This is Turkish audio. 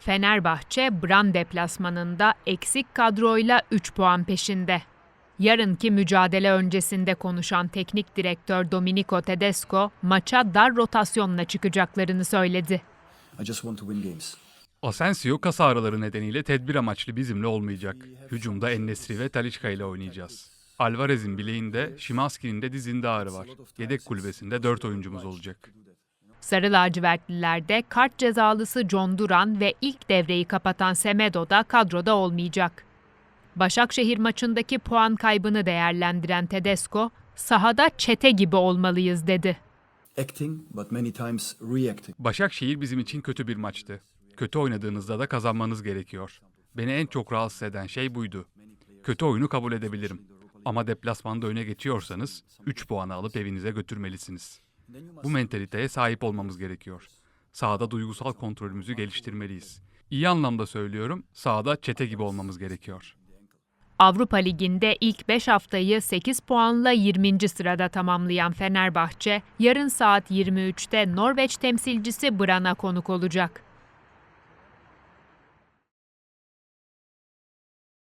Fenerbahçe Bran deplasmanında eksik kadroyla 3 puan peşinde. Yarınki mücadele öncesinde konuşan teknik direktör Domenico Tedesco maça dar rotasyonla çıkacaklarını söyledi. I just want to win games. Asensio kas ağrıları nedeniyle tedbir amaçlı bizimle olmayacak. Hücumda Ennesri ve Talisca ile oynayacağız. Alvarez'in bileğinde, Şimanski'nin de dizinde ağrı var. Yedek kulübesinde 4 oyuncumuz olacak. Sarı lacivertlilerde kart cezalısı John Duran ve ilk devreyi kapatan Semedo da kadroda olmayacak. Başakşehir maçındaki puan kaybını değerlendiren Tedesco, sahada çete gibi olmalıyız dedi. Acting, but many times reacting. Başakşehir bizim için kötü bir maçtı. Kötü oynadığınızda da kazanmanız gerekiyor. Beni en çok rahatsız eden şey buydu. Kötü oyunu kabul edebilirim. Ama deplasmanda öne geçiyorsanız 3 puanı alıp evinize götürmelisiniz. Bu mentaliteye sahip olmamız gerekiyor. Sahada duygusal kontrolümüzü geliştirmeliyiz. İyi anlamda söylüyorum, sahada çete gibi olmamız gerekiyor. Avrupa Ligi'nde ilk 5 haftayı 8 puanla 20. sırada tamamlayan Fenerbahçe, yarın saat 23'te Norveç temsilcisi Bran'a konuk olacak.